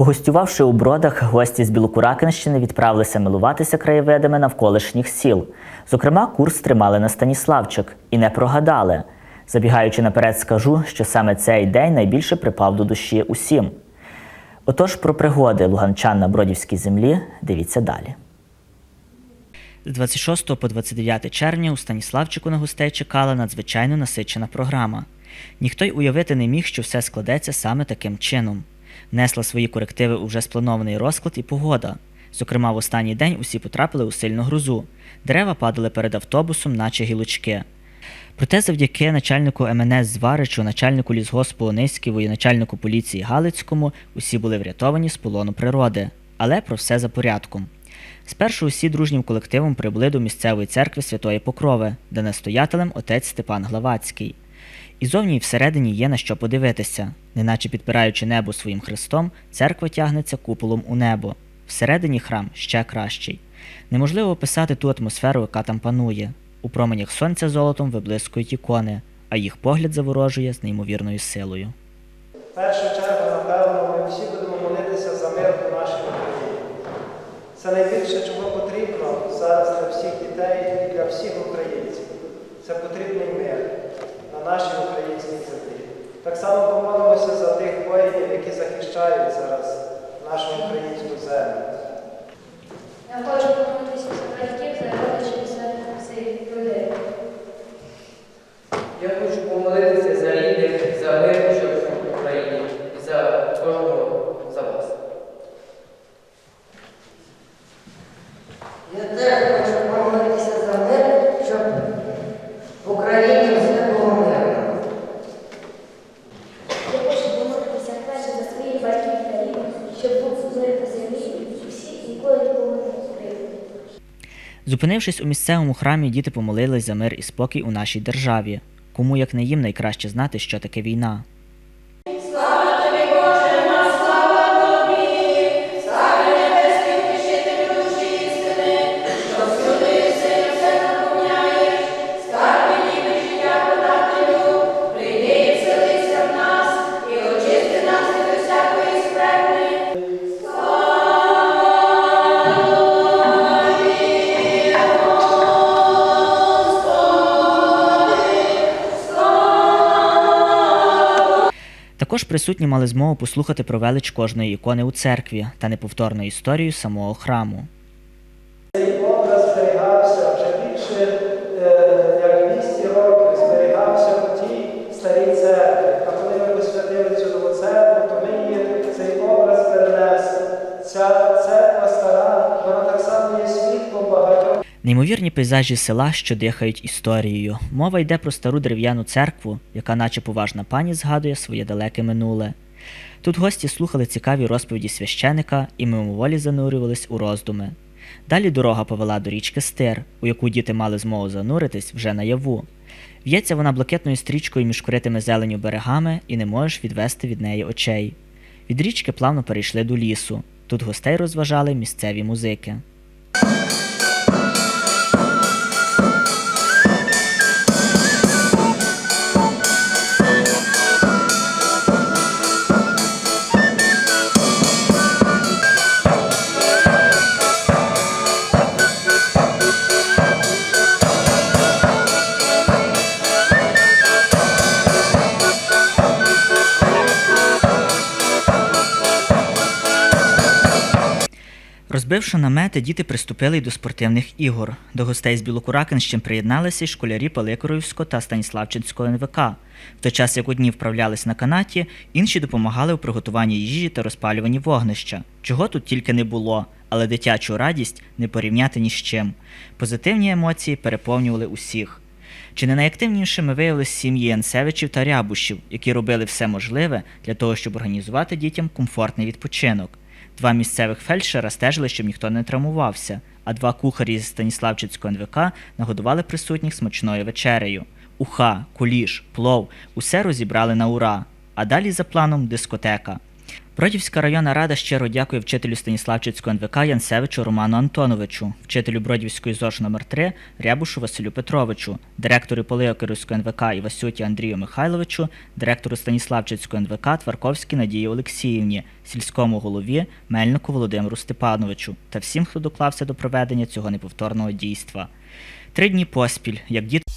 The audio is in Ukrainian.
Погостювавши у бродах, гості з Білокуракинщини відправилися милуватися краєвидами навколишніх сіл. Зокрема, курс тримали на Станіславчик і не прогадали. Забігаючи наперед, скажу, що саме цей день найбільше припав до душі усім. Отож, про пригоди луганчан на бродівській землі дивіться далі. З 26 по 29 червня у Станіславчику на гостей чекала надзвичайно насичена програма. Ніхто й уявити не міг, що все складеться саме таким чином. Несла свої корективи у вже спланований розклад і погода. Зокрема, в останній день усі потрапили у сильну грозу. Дерева падали перед автобусом, наче гілочки. Проте завдяки начальнику МНС Зваричу, начальнику лісгоспу Ониськіву і начальнику поліції Галицькому усі були врятовані з полону природи. Але про все за порядком. Спершу усі дружнім колективом прибули до місцевої церкви Святої Покрови, де настоятелем отець Степан Главацький. І зовні і всередині є на що подивитися, неначе підпираючи небо своїм хрестом, церква тягнеться куполом у небо. Всередині храм ще кращий. Неможливо описати ту атмосферу, яка там панує. У променях сонця золотом виблискують ікони, а їх погляд заворожує з неймовірною силою. В першу чергу, напевно, ми всі будемо молитися за мир у нашій Україні. Це найбільше, чого потрібно зараз для всіх дітей і для всіх українців. Це потрібний мир нашій українській землі. Так само помолимося за тих воїнів, які захищають зараз нашу українську землю. Я хочу повернутися за батьків, за родичів, за всіх людей. Я хочу помолитися за рідних, за мир, що в Україні, і за кожного за вас. Я теж хочу помолитися за мир, щоб в Україні все було мирно. Я хочу помолитися перше за своїх батьків та рідних, щоб був мир на землі і всі ніколи нікого не зустріли. Зупинившись у місцевому храмі, діти помолились за мир і спокій у нашій державі. Кому як не їм найкраще знати, що таке війна. Також присутні мали змогу послухати про велич кожної ікони у церкві та неповторну історію самого храму. Неймовірні пейзажі села, що дихають історією. Мова йде про стару дерев'яну церкву, яка, наче поважна пані, згадує своє далеке минуле. Тут гості слухали цікаві розповіді священика і мимоволі занурювались у роздуми. Далі дорога повела до річки Стир, у яку діти мали змогу зануритись вже наяву. В'ється вона блакитною стрічкою між критими зеленю берегами і не можеш відвести від неї очей. Від річки плавно перейшли до лісу. Тут гостей розважали місцеві музики. Розбивши намети, діти приступили й до спортивних ігор. До гостей з Білокуракинщин приєдналися й школярі Паликоровського та Станіславчинського НВК. В той час, як одні вправлялись на канаті, інші допомагали у приготуванні їжі та розпалюванні вогнища. Чого тут тільки не було, але дитячу радість не порівняти ні з чим. Позитивні емоції переповнювали усіх. Чи не найактивнішими виявились сім'ї Янсевичів та Рябушів, які робили все можливе для того, щоб організувати дітям комфортний відпочинок. Два місцевих фельдшера стежили, щоб ніхто не травмувався, а два кухарі зі Станіславчицького НВК нагодували присутніх смачною вечерею. Уха, куліш, плов усе розібрали на ура. А далі за планом дискотека. Бродівська районна рада щиро дякує вчителю Станіславчицького НВК Янсевичу Роману Антоновичу, вчителю Бродівської ЗОЖ номер 3 Рябушу Василю Петровичу, директору Полиокерівського НВК Івасюті Андрію Михайловичу, директору Станіславчицького НВК Тварковській Надії Олексіївні, сільському голові Мельнику Володимиру Степановичу та всім, хто доклався до проведення цього неповторного дійства. Три дні поспіль, як діти